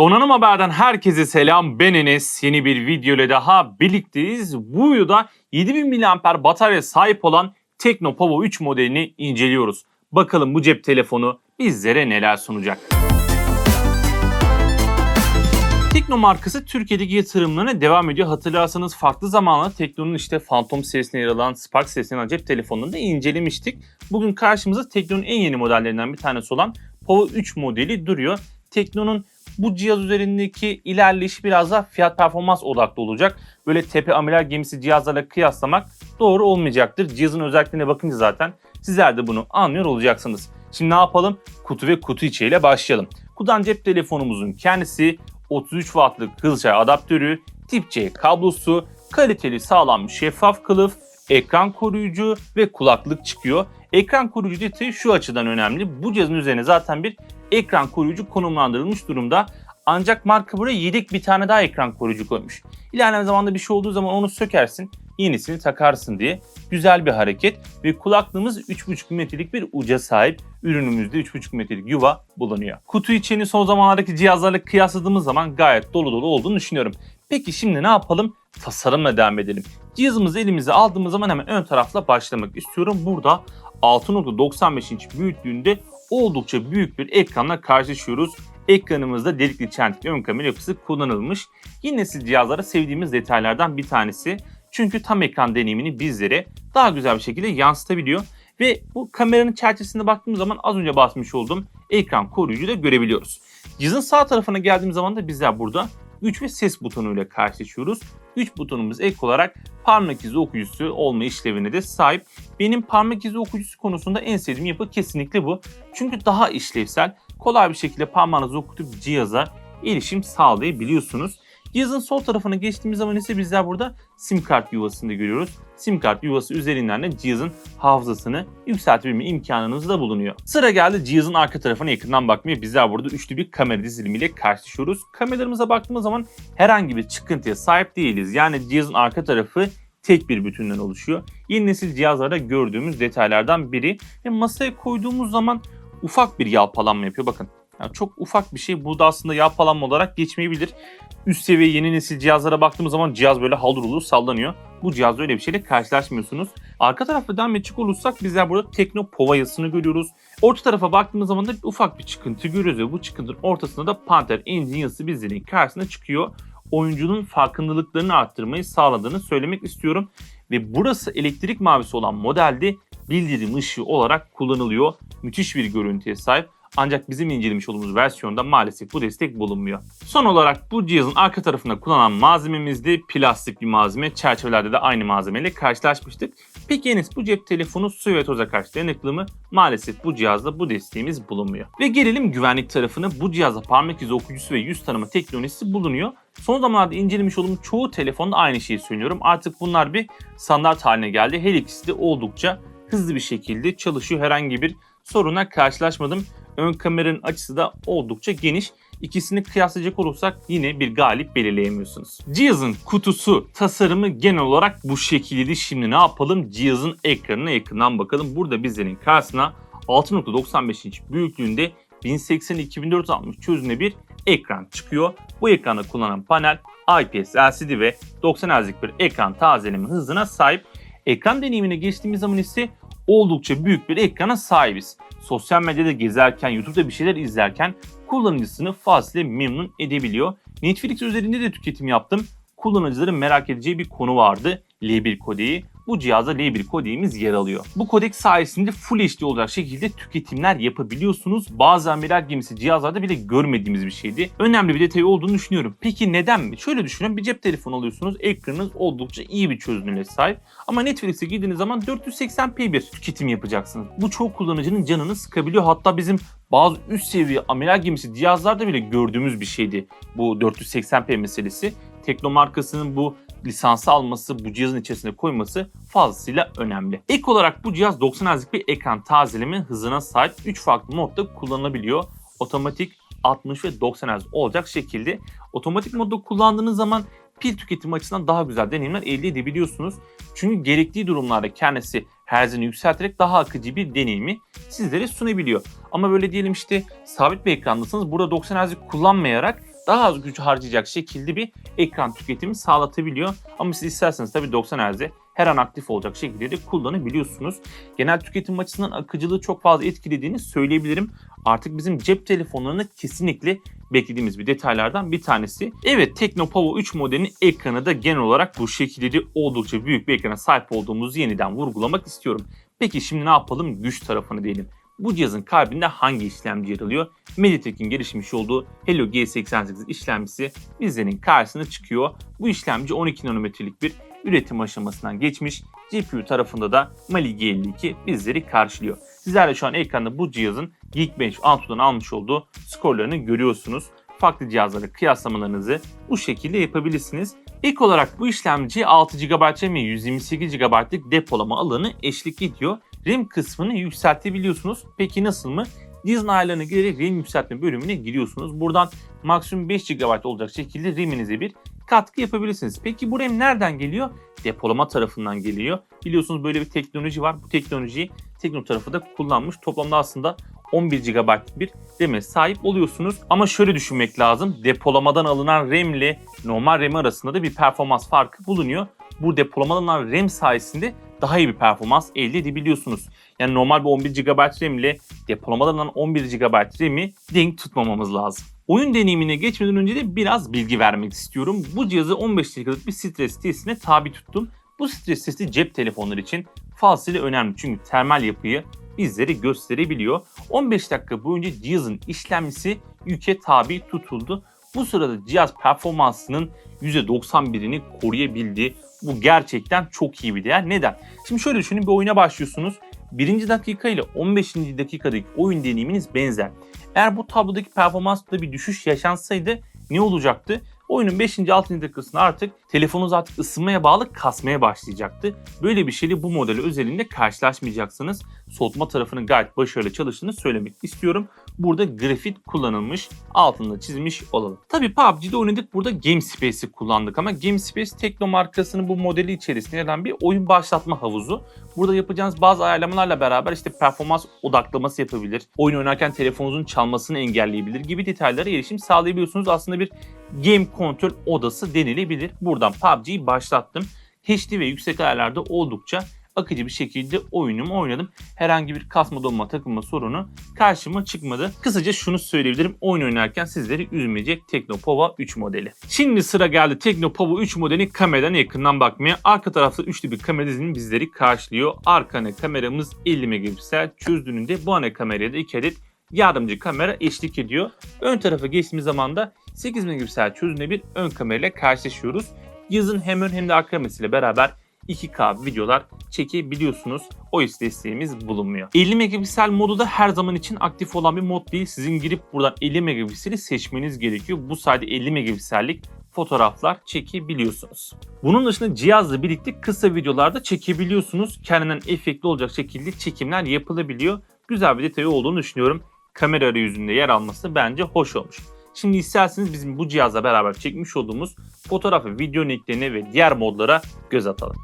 Donanım Haber'den herkese selam. Ben Enes. Yeni bir video ile daha birlikteyiz. Bu videoda 7000 mAh batarya sahip olan Tekno Povo 3 modelini inceliyoruz. Bakalım bu cep telefonu bizlere neler sunacak. Tekno markası Türkiye'deki yatırımlarına devam ediyor. Hatırlarsanız farklı zamanlarda Tekno'nun işte Phantom serisine yer alan Spark serisine alan cep telefonunu da incelemiştik. Bugün karşımıza Tekno'nun en yeni modellerinden bir tanesi olan Povo 3 modeli duruyor. Tekno'nun bu cihaz üzerindeki ilerleyiş biraz daha fiyat performans odaklı olacak. Böyle tepe amiral gemisi cihazlarla kıyaslamak doğru olmayacaktır. Cihazın özelliklerine bakınca zaten sizler de bunu anlıyor olacaksınız. Şimdi ne yapalım? Kutu ve kutu içiyle başlayalım. Kutudan cep telefonumuzun kendisi 33 wattlık hızlı adaptörü, tip C kablosu, kaliteli sağlam şeffaf kılıf, ekran koruyucu ve kulaklık çıkıyor. Ekran koruyucu detayı şu açıdan önemli. Bu cihazın üzerine zaten bir ekran koruyucu konumlandırılmış durumda. Ancak marka buraya yedek bir tane daha ekran koruyucu koymuş. İlerleyen zamanda bir şey olduğu zaman onu sökersin, yenisini takarsın diye. Güzel bir hareket ve kulaklığımız 3,5 metrelik bir uca sahip. Ürünümüzde 3,5 metrelik yuva bulunuyor. Kutu içini son zamanlardaki cihazlarla kıyasladığımız zaman gayet dolu dolu olduğunu düşünüyorum. Peki şimdi ne yapalım? Tasarımla devam edelim. Cihazımızı elimize aldığımız zaman hemen ön tarafla başlamak istiyorum. Burada 6.95 inç büyüklüğünde oldukça büyük bir ekranla karşılaşıyoruz. Ekranımızda delikli çentikli ön kamera yapısı kullanılmış. Yeni nesil cihazlara sevdiğimiz detaylardan bir tanesi. Çünkü tam ekran deneyimini bizlere daha güzel bir şekilde yansıtabiliyor. Ve bu kameranın çerçevesine baktığımız zaman az önce bahsetmiş olduğum ekran koruyucu da görebiliyoruz. Cihazın sağ tarafına geldiğimiz zaman da bizler burada güç ve ses butonuyla karşılaşıyoruz. Güç butonumuz ek olarak parmak izi okuyucusu olma işlevine de sahip. Benim parmak izi okuyucusu konusunda en sevdiğim yapı kesinlikle bu. Çünkü daha işlevsel, kolay bir şekilde parmağınızı okutup cihaza erişim sağlayabiliyorsunuz. Cihazın sol tarafına geçtiğimiz zaman ise bizler burada sim kart yuvasını görüyoruz. Sim kart yuvası üzerinden de cihazın hafızasını yükseltebilme imkanınız da bulunuyor. Sıra geldi cihazın arka tarafına yakından bakmaya. Bizler burada üçlü bir kamera dizilimiyle karşılaşıyoruz. Kameralarımıza baktığımız zaman herhangi bir çıkıntıya sahip değiliz. Yani cihazın arka tarafı tek bir bütünden oluşuyor. Yeni nesil cihazlarda gördüğümüz detaylardan biri ve masaya koyduğumuz zaman ufak bir yalpalanma yapıyor. Bakın yani çok ufak bir şey. Bu da aslında yalpalanma olarak geçmeyebilir. Üst seviye yeni nesil cihazlara baktığımız zaman cihaz böyle haldır olur sallanıyor. Bu cihazda öyle bir şeyle karşılaşmıyorsunuz. Arka tarafta devam edecek olursak bizler burada Tekno Pova görüyoruz. Orta tarafa baktığımız zaman da ufak bir çıkıntı görüyoruz ve bu çıkıntının ortasında da Panther Engine yazısı bizlerin karşısına çıkıyor. Oyuncunun farkındalıklarını arttırmayı sağladığını söylemek istiyorum. Ve burası elektrik mavisi olan modelde bildirim ışığı olarak kullanılıyor. Müthiş bir görüntüye sahip. Ancak bizim incelemiş olduğumuz versiyonda maalesef bu destek bulunmuyor. Son olarak bu cihazın arka tarafında kullanılan malzememiz de plastik bir malzeme. Çerçevelerde de aynı malzemeyle karşılaşmıştık. Peki Enes bu cep telefonu su ve toza karşı dayanıklı mı? Maalesef bu cihazda bu desteğimiz bulunmuyor. Ve gelelim güvenlik tarafına. Bu cihazda parmak izi okuyucusu ve yüz tanıma teknolojisi bulunuyor. Son zamanlarda incelemiş olduğum çoğu telefonda aynı şeyi söylüyorum. Artık bunlar bir standart haline geldi. Her ikisi de oldukça hızlı bir şekilde çalışıyor. Herhangi bir soruna karşılaşmadım. Ön kameranın açısı da oldukça geniş. İkisini kıyaslayacak olursak yine bir galip belirleyemiyorsunuz. Cihazın kutusu, tasarımı genel olarak bu şekilde. Şimdi ne yapalım? Cihazın ekranına yakından bakalım. Burada bizlerin karşısına 6.95 inç büyüklüğünde 1080-2460 çözünürlüğünde bir ekran çıkıyor. Bu ekranda kullanılan panel IPS LCD ve 90 Hz'lik bir ekran tazeleme hızına sahip. Ekran deneyimine geçtiğimiz zaman ise oldukça büyük bir ekrana sahibiz. Sosyal medyada gezerken, YouTube'da bir şeyler izlerken kullanıcısını fazlasıyla memnun edebiliyor. Netflix üzerinde de tüketim yaptım. Kullanıcıların merak edeceği bir konu vardı. L1 kodeği. Bu cihazda L1 kodeğimiz yer alıyor. Bu kodek sayesinde Full HD olacak şekilde tüketimler yapabiliyorsunuz. Bazı amiral gemisi cihazlarda bile görmediğimiz bir şeydi. Önemli bir detay olduğunu düşünüyorum. Peki neden mi? Şöyle düşünün bir cep telefonu alıyorsunuz. Ekranınız oldukça iyi bir çözünürlüğe sahip. Ama Netflix'e girdiğiniz zaman 480p bir tüketim yapacaksınız. Bu çoğu kullanıcının canını sıkabiliyor. Hatta bizim bazı üst seviye amiral gemisi cihazlarda bile gördüğümüz bir şeydi bu 480p meselesi. Tekno markasının bu lisansı alması, bu cihazın içerisine koyması fazlasıyla önemli. Ek olarak bu cihaz 90 Hz'lik bir ekran tazeleme hızına sahip 3 farklı modda kullanılabiliyor. Otomatik, 60 ve 90 Hz olacak şekilde. Otomatik modda kullandığınız zaman pil tüketimi açısından daha güzel deneyimler elde edebiliyorsunuz. Çünkü gerektiği durumlarda kendisi herzini yükselterek daha akıcı bir deneyimi sizlere sunabiliyor. Ama böyle diyelim işte sabit bir ekrandasınız. Burada 90 Hz kullanmayarak daha az güç harcayacak şekilde bir ekran tüketimi sağlatabiliyor. Ama siz isterseniz tabii 90 Hz'de her an aktif olacak şekilde de kullanabiliyorsunuz. Genel tüketim açısından akıcılığı çok fazla etkilediğini söyleyebilirim. Artık bizim cep telefonlarını kesinlikle beklediğimiz bir detaylardan bir tanesi. Evet Tekno Povo 3 modelinin ekranı da genel olarak bu şekilde de oldukça büyük bir ekrana sahip olduğumuzu yeniden vurgulamak istiyorum. Peki şimdi ne yapalım? Güç tarafını diyelim. Bu cihazın kalbinde hangi işlemci yer alıyor? Mediatek'in gelişmiş olduğu Helio G88 işlemcisi bizlerin karşısına çıkıyor. Bu işlemci 12 nanometrelik bir üretim aşamasından geçmiş. GPU tarafında da Mali G52 bizleri karşılıyor. Sizler de şu an ekranda bu cihazın Geekbench Antu'dan almış olduğu skorlarını görüyorsunuz. Farklı cihazlara kıyaslamalarınızı bu şekilde yapabilirsiniz. İlk olarak bu işlemci 6 GB RAM ve 128 GB'lık depolama alanı eşlik ediyor. RAM kısmını yükseltebiliyorsunuz. Peki nasıl mı? Cihazın ayarlarına girerek RAM yükseltme bölümüne giriyorsunuz. Buradan maksimum 5 GB olacak şekilde RAM'inize bir katkı yapabilirsiniz. Peki bu RAM nereden geliyor? Depolama tarafından geliyor. Biliyorsunuz böyle bir teknoloji var. Bu teknolojiyi Tekno tarafı da kullanmış. Toplamda aslında 11 GB bir RAM'e sahip oluyorsunuz. Ama şöyle düşünmek lazım. Depolamadan alınan RAM ile normal RAM arasında da bir performans farkı bulunuyor. Bu depolamadan alınan RAM sayesinde daha iyi bir performans elde edebiliyorsunuz. Yani normal bir 11 GB RAM ile depolamadan alınan 11 GB RAM'i denk tutmamamız lazım. Oyun deneyimine geçmeden önce de biraz bilgi vermek istiyorum. Bu cihazı 15 dakikalık bir stres testine tabi tuttum. Bu stres testi cep telefonları için fazlasıyla önemli çünkü termal yapıyı bizlere gösterebiliyor. 15 dakika boyunca cihazın işlemcisi yüke tabi tutuldu. Bu sırada cihaz performansının %91'ini koruyabildi. Bu gerçekten çok iyi bir değer. Neden? Şimdi şöyle düşünün bir oyuna başlıyorsunuz. Birinci dakika ile 15. dakikadaki oyun deneyiminiz benzer. Eğer bu tablodaki performansta bir düşüş yaşansaydı ne olacaktı? Oyunun 5. 6. dakikasında artık telefonunuz artık ısınmaya bağlı kasmaya başlayacaktı. Böyle bir şeyle bu modeli özelinde karşılaşmayacaksınız. Soğutma tarafının gayet başarılı çalıştığını söylemek istiyorum. Burada grafit kullanılmış, altında çizmiş olalım. Tabi PUBG'de oynadık burada Game Space'i kullandık ama Game Space Tekno markasının bu modeli içerisinde yer alan bir oyun başlatma havuzu. Burada yapacağınız bazı ayarlamalarla beraber işte performans odaklaması yapabilir. Oyun oynarken telefonunuzun çalmasını engelleyebilir gibi detaylara erişim sağlayabiliyorsunuz. Aslında bir game kontrol odası denilebilir. Buradan PUBG'yi başlattım. HD ve yüksek ayarlarda oldukça akıcı bir şekilde oyunumu oynadım. Herhangi bir kasma donma takılma sorunu karşıma çıkmadı. Kısaca şunu söyleyebilirim. Oyun oynarken sizleri üzmeyecek Teknopova 3 modeli. Şimdi sıra geldi Teknopova 3 modeli kameradan yakından bakmaya. Arka tarafta üçlü bir kamera dizinin bizleri karşılıyor. Arka ana kameramız 50 megapiksel çözdüğünde bu ana kameraya da 2 adet yardımcı kamera eşlik ediyor. Ön tarafa geçtiğimiz zaman da 8 megapiksel çözünürlüğünde bir ön kamerayla karşılaşıyoruz. Yazın hem ön hem de arka kamerasıyla beraber 2K videolar çekebiliyorsunuz. OIS desteğimiz bulunmuyor. 50 megapiksel modu da her zaman için aktif olan bir mod değil. Sizin girip buradan 50 megapikseli seçmeniz gerekiyor. Bu sayede 50 megapiksellik fotoğraflar çekebiliyorsunuz. Bunun dışında cihazla birlikte kısa videolarda çekebiliyorsunuz. Kendinden efektli olacak şekilde çekimler yapılabiliyor. Güzel bir detayı olduğunu düşünüyorum. Kamera arayüzünde yer alması bence hoş olmuş. Şimdi isterseniz bizim bu cihazla beraber çekmiş olduğumuz fotoğraf ve video linklerine ve diğer modlara göz atalım.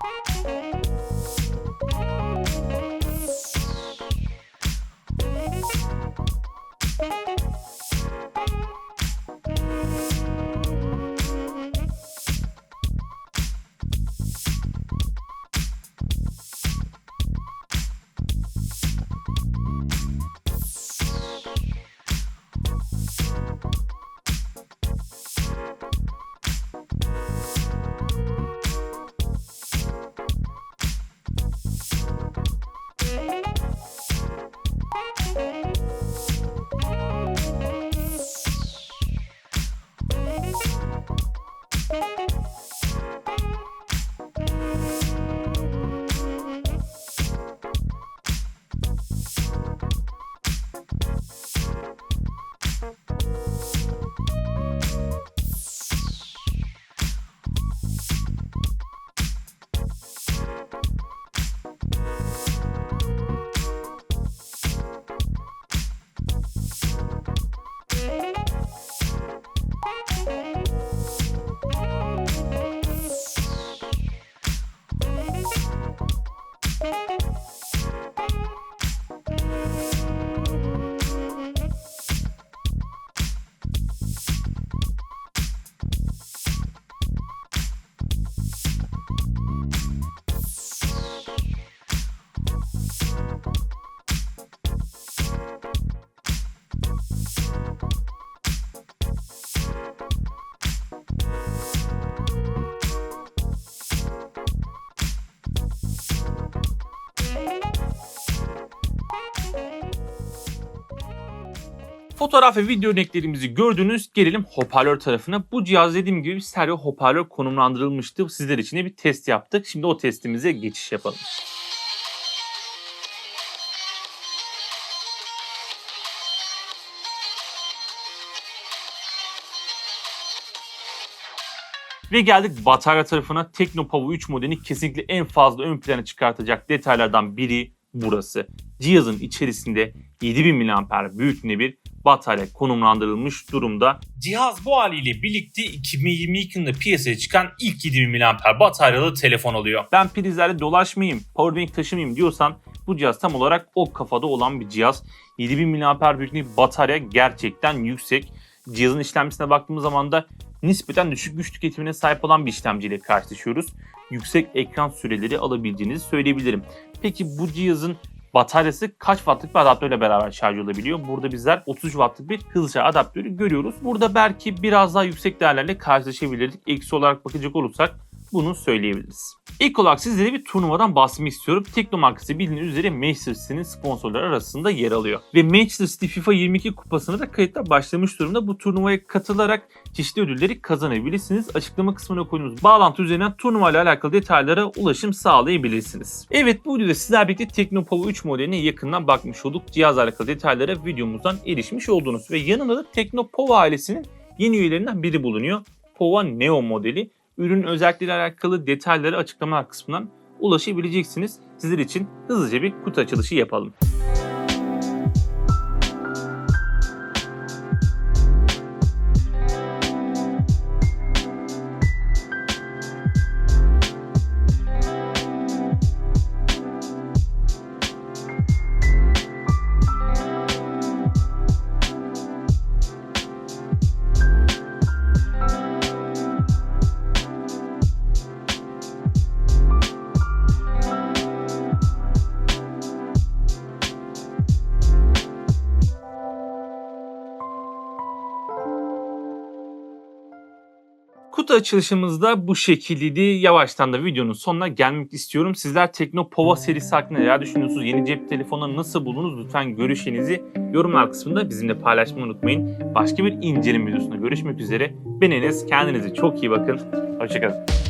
Fotoğraf ve video örneklerimizi gördünüz. Gelelim hoparlör tarafına. Bu cihaz dediğim gibi bir stereo hoparlör konumlandırılmıştı. Sizler için de bir test yaptık. Şimdi o testimize geçiş yapalım. Ve geldik batarya tarafına. Teknopower 3 modelini kesinlikle en fazla ön plana çıkartacak detaylardan biri burası. Cihazın içerisinde 7000 mAh büyüklüğünde bir batarya konumlandırılmış durumda. Cihaz bu haliyle birlikte 2022 yılında piyasaya çıkan ilk 7000 mAh bataryalı telefon oluyor. Ben prizlerle dolaşmayayım, powerbank taşımayayım diyorsan bu cihaz tam olarak o kafada olan bir cihaz. 7000 mAh büyüklüğünde bir batarya gerçekten yüksek. Cihazın işlemcisine baktığımız zaman da nispeten düşük güç tüketimine sahip olan bir işlemciyle karşılaşıyoruz. Yüksek ekran süreleri alabileceğinizi söyleyebilirim. Peki bu cihazın bataryası kaç wattlık bir adaptörle beraber şarj olabiliyor? Burada bizler 30 wattlık bir hızlı şarj adaptörü görüyoruz. Burada belki biraz daha yüksek değerlerle karşılaşabilirdik. Eksi olarak bakacak olursak bunu söyleyebiliriz. İlk olarak sizlere bir turnuvadan bahsetmek istiyorum. Tekno markası bildiğiniz üzere Manchester City'nin sponsorları arasında yer alıyor. Ve Manchester City FIFA 22 kupasına da kayıtlar başlamış durumda. Bu turnuvaya katılarak çeşitli ödülleri kazanabilirsiniz. Açıklama kısmına koyduğumuz bağlantı üzerinden turnuva ile alakalı detaylara ulaşım sağlayabilirsiniz. Evet bu videoda sizler birlikte Teknopower 3 modeline yakından bakmış olduk. Cihazla alakalı detaylara videomuzdan erişmiş oldunuz. Ve yanında da Teknopower ailesinin yeni üyelerinden biri bulunuyor. Pova Neo modeli ürün özellikleriyle alakalı detayları açıklamalar kısmından ulaşabileceksiniz. Sizler için hızlıca bir kutu açılışı yapalım. Açılışımızda bu şekildeydi. Yavaştan da videonun sonuna gelmek istiyorum. Sizler Tekno Pova serisi hakkında neler düşünüyorsunuz? Yeni cep telefonları nasıl buldunuz? Lütfen görüşlerinizi yorumlar kısmında bizimle paylaşmayı unutmayın. Başka bir inceleme videosunda görüşmek üzere. Ben Enes. Kendinize çok iyi bakın. Hoşçakalın.